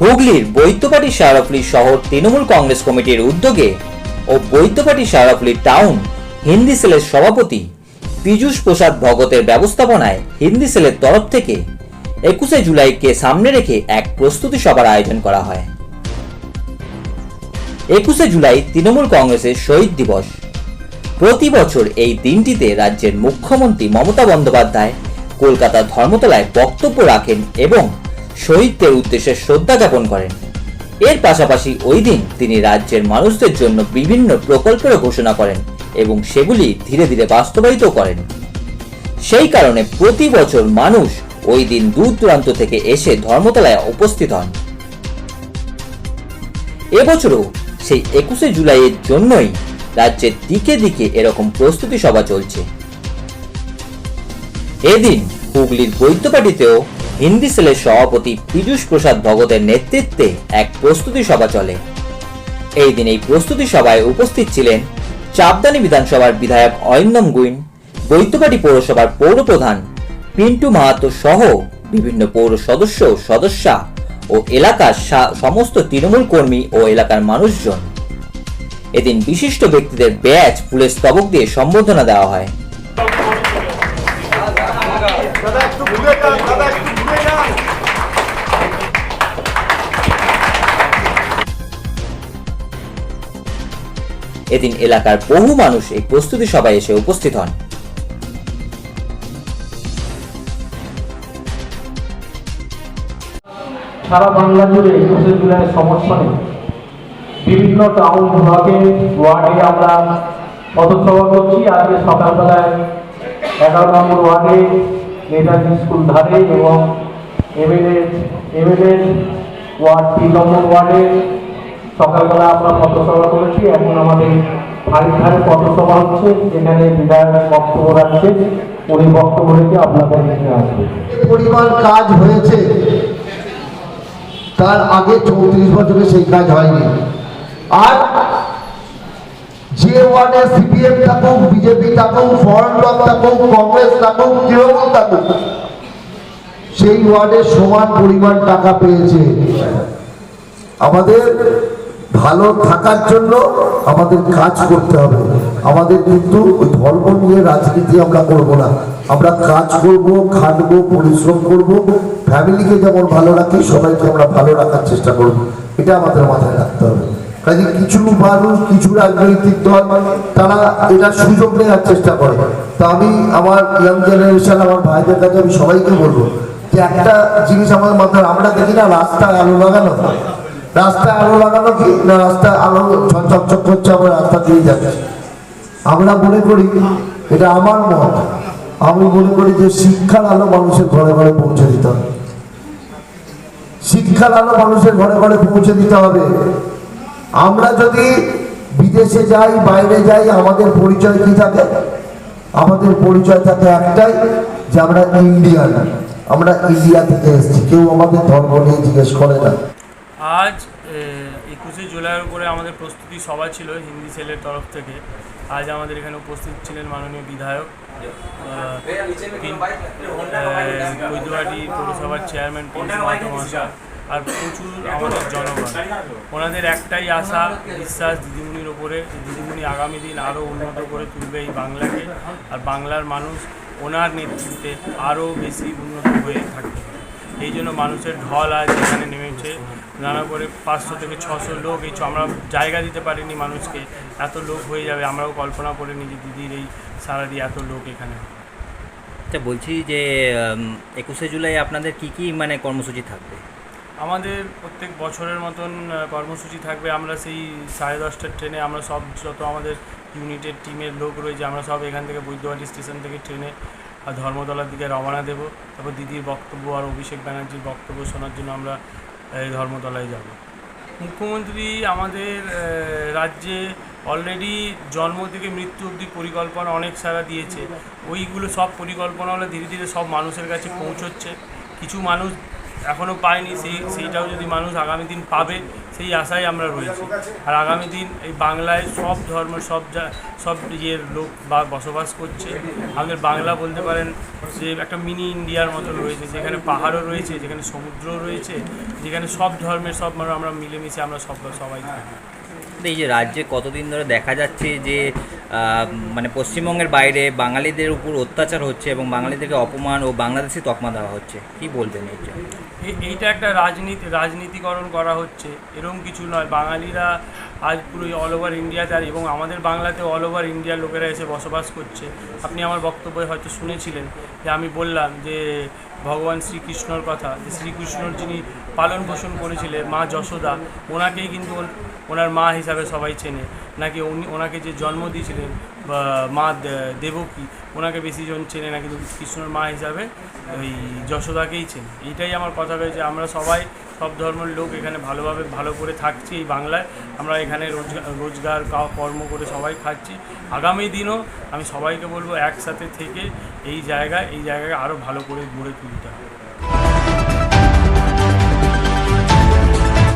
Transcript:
হুগলির বৈদ্যবাটি শাহরফলি শহর তৃণমূল কংগ্রেস কমিটির উদ্যোগে ও বৈদ্যবাটি শাহরফলি টাউন হিন্দি সেলের সভাপতি পীযূষ প্রসাদ ভগতের ব্যবস্থাপনায় হিন্দি সেলের তরফ থেকে একুশে জুলাইকে সামনে রেখে এক প্রস্তুতি সভার আয়োজন করা হয়। একুশে জুলাই তৃণমূল কংগ্রেসের শহীদ দিবস। প্রতি বছর এই দিনটিতে রাজ্যের মুখ্যমন্ত্রী মমতা বন্দ্যোপাধ্যায় কলকাতার ধর্মতলায় বক্তব্য রাখেন এবং শহীদদের উদ্দেশ্যে শ্রদ্ধা জ্ঞাপন করেন। এর পাশাপাশি ওই দিন তিনি রাজ্যের মানুষদের জন্য বিভিন্ন প্রকল্পেরও ঘোষণা করেন এবং সেগুলি ধীরে ধীরে বাস্তবায়িত করেন। সেই কারণে প্রতি বছর মানুষ ওই দিন দূর দূরান্ত থেকে এসে ধর্মতলায় উপস্থিত হন। এবছরও সেই একুশে জুলাইয়ের জন্যই রাজ্যের দিকে দিকে এরকম প্রস্তুতি সভা চলছে। এদিন হুগলির বৈদ্যপাটিতেও হিন্দি সেলের সভাপতি পীযূষ প্রসাদ ভগতের নেতৃত্বে এক প্রস্তুতি সভা চলে। এই দিন এই প্রস্তুতি সভায় উপস্থিত ছিলেন চাপদানি বিধানসভার বিধায়ক অরিন্দম গুইন বৈদ্যবাটি পৌরসভার পৌরপ্রধান পিন্টু মাহাতো সহ বিভিন্ন পৌর সদস্য, সদস্যা ও এলাকার সমস্ত তৃণমূল কর্মী ও এলাকার মানুষজন। এদিন বিশিষ্ট ব্যক্তিদের ব্যাচ ফুলের স্তবক দিয়ে সম্বোধনা দেওয়া হয়। এদিন এলাকার বহু মানুষ এই প্রস্তুতি সভায় এসে উপস্থিত হন। সারা বাংলা জুড়ে একুশে জুলাইয়ের সমর্থনে বিভিন্ন টাউন ব্লকে ওয়ার্ডে আমরা পথসভা করছি। আজকে সকালবেলায় এগারো নম্বর ওয়ার্ডে নেতাজি স্কুল ধারে এবং ওয়ার্ড তিন নম্বর ওয়ার্ডে সকালবেলা আমরা পথসভা করেছি। এখন আমাদের বাড়ির ধারে পথসভা হচ্ছে, যেখানে বিধায়ক বক্তব্য রাখছে উনি বক্তব্য রেখে আপনাদের নিয়ে আসবে পরিমাণ কাজ হয়েছে, তার আগে চৌত্রিশ বছরে সেই কাজ হয়নি। আর যে ওয়ার্ডে সিপিএম থাকুক বিজেপি থাকুক ফরেন ব্লক থাকুক কংগ্রেস থাকুক, তৃণমূল থাকুক সেই ওয়ার্ডে সমান পরিমাণ টাকা পেয়েছে। আমাদের ভালো থাকার জন্য আমাদের কাজ করতে হবে। আমাদের কিন্তু ওই ধর্ম নিয়ে রাজনীতি আমরা করব না। আমরা কাজ করব, খাটবো, পরিশ্রম করব। ফ্যামিলিকে যেমন ভালো রাখি, সবাইকে আমরা ভালো রাখার চেষ্টা করব। এটা আমাদের মাথায় রাখতে হবে। কাজে কিছু মানুষ, কিছু রাজনৈতিক দল, তারা এটা সুযোগ নেওয়ার চেষ্টা করে। তা আমি আমার ইয়াং জেনারেশন আমার ভাইদের কাছে আমি সবাইকে বলব যে একটা জিনিস আমাদের মাথায় আমরা দেখি না, রাস্তায় আলো লাগানো। রাস্তায় আলো লাগানো কি? না, রাস্তায় আলো ঝকঝক করছে, আমরা রাস্তা দিয়ে যাচ্ছি। আমরা মনে করি, এটা আমার মত, আমি মনে করি যে শিক্ষার আলো মানুষের ঘরে ঘরে পৌঁছে দিতে হবে। শিক্ষার আলো মানুষের ঘরে ঘরে পৌঁছে দিতে হবে। আমরা যদি বিদেশে যাই, বাইরে যাই, আমাদের পরিচয় কি থাকে? আমাদের পরিচয় থাকে একটাই, যে আমরা ইন্ডিয়ান। আমরা ইন্ডিয়া থেকে এসেছি। কেউ আমাদের ধর্ম নিয়ে জিজ্ঞেস করে না। আজ একুশে জুলাইয়ের উপরে আমাদের প্রস্তুতি সভা ছিল হিন্দি সেলের তরফ থেকে। আজ আমাদের এখানে উপস্থিত ছিলেন মাননীয় বিধায়ক বৈদ্যবাটি পৌরসভার চেয়ারম্যান পিন্টু মহাশয়, আর প্রচুর আমাদের জনগণ। ওনাদের একটাই আশা, বিশ্বাস দিদিমণির ওপরে দিদিমণি আগামী দিন আরও উন্নত করে তুলবে এই বাংলাকে। আর বাংলার মানুষ ওনার নেতৃত্বে আরও বেশি উন্নত হয়ে থাকে এই জন্য মানুষের ঢল আজ এখানে নেমেছে। নানা করে পাঁচশো থেকে ছশো লোক এই আমরা জায়গা দিতে পারিনি মানুষকে। এত লোক হয়ে যাবে, আমরাও কল্পনা করে নিজে দিদির এই সারাদি এত লোক এখানে। আচ্ছা বলছি যে একুশে জুলাই আপনাদের কি কি মানে কর্মসূচি থাকবে? আমাদের প্রত্যেক বছরের মতন কর্মসূচি থাকবে। আমরা সেই সাড়ে দশটার ট্রেনে আমরা সব যত আমাদের ইউনিটের টিমের লোক রয়েছে, আমরা সব এখান থেকে বৈদ্যবাটি স্টেশন থেকে ট্রেনে ধর্মতলার দিকে রওনা দেব। তারপর দিদির বক্তব্য আর অভিষেক ব্যানার্জির বক্তব্য শোনার জন্য আমরা ধর্মতলায় যাব। মুখ্যমন্ত্রী, আমাদের রাজ্যে অলরেডি জন্ম থেকে মৃত্যু অবধি পরিকল্পনা অনেক সারা দিয়েছে। ওইগুলো সব পরিকল্পনাগুলো ধীরে ধীরে সব মানুষের কাছে পৌঁছচ্ছে। কিছু মানুষ এখনও পায়নি সেই, সেইটাও যদি মানুষ আগামী দিন পাবে, সেই আশায় আমরা রয়েছি। আর আগামী দিন এই বাংলায় সব ধর্ম, সব জা- সব ইয়ের লোক বা বসবাস করছে। আমাদের বাংলা বলতে পারেন যে একটা মিনি ইন্ডিয়ার মতো রয়েছে, যেখানে পাহাড়ও রয়েছে, যেখানে সমুদ্রও রয়েছে, যেখানে সব ধর্মের সব মানুষ, আমরা মিলেমিশে আমরা সব, সবাই থাকি। এই যে রাজ্যে কতদিন ধরে দেখা যাচ্ছে যে মানে পশ্চিমবঙ্গের বাইরে বাঙালিদের উপর অত্যাচার হচ্ছে এবং বাঙালিদেরকে অপমান ও বাংলাদেশি তকমা দেওয়া হচ্ছে। কি বলবেন এই জন্য? এই- এইটা একটা রাজনীতি, রাজনীতিকরণ করা হচ্ছে। এরকম কিছু নয়। বাঙালিরা আজ পুরো অল ওভার ইন্ডিয়াতে আর এবং আমাদের বাংলাতে অল ওভার ইন্ডিয়ার লোকেরা এসে বসবাস করছে। আপনি আমার বক্তব্যে হয়তো শুনেছিলেন যে আমি বললাম যে ভগবান শ্রীকৃষ্ণর কথা, যে শ্রীকৃষ্ণর যিনি পালন পোষণ করেছিলেন মা যশোদা, ওনাকেই কিন্তু ওনার মা হিসাবে সবাই চেনে। নাকি উনি, ওনাকে যে জন্ম দিয়েছিলেন মা দেবকী, ওনাকে বেশি জন চেনে না কিন্তু কৃষ্ণর মা হিসাবে, ওই যশোদাকেই চেনে। এইটাই আমার কথা রয়েছে। আমরা সবাই, সব ধর্মের লোক এখানে ভালোভাবে ভালো করে থাকছি এই বাংলায়। আমরা এখানে রোজগার রোজগার কর্ম করে সবাই খাচ্ছি। আগামী দিনও আমি সবাইকে বলব, একসাথে থেকে এই জায়গায়, এই জায়গাকে আরও ভালো করে গড়ে তুলতে হবে।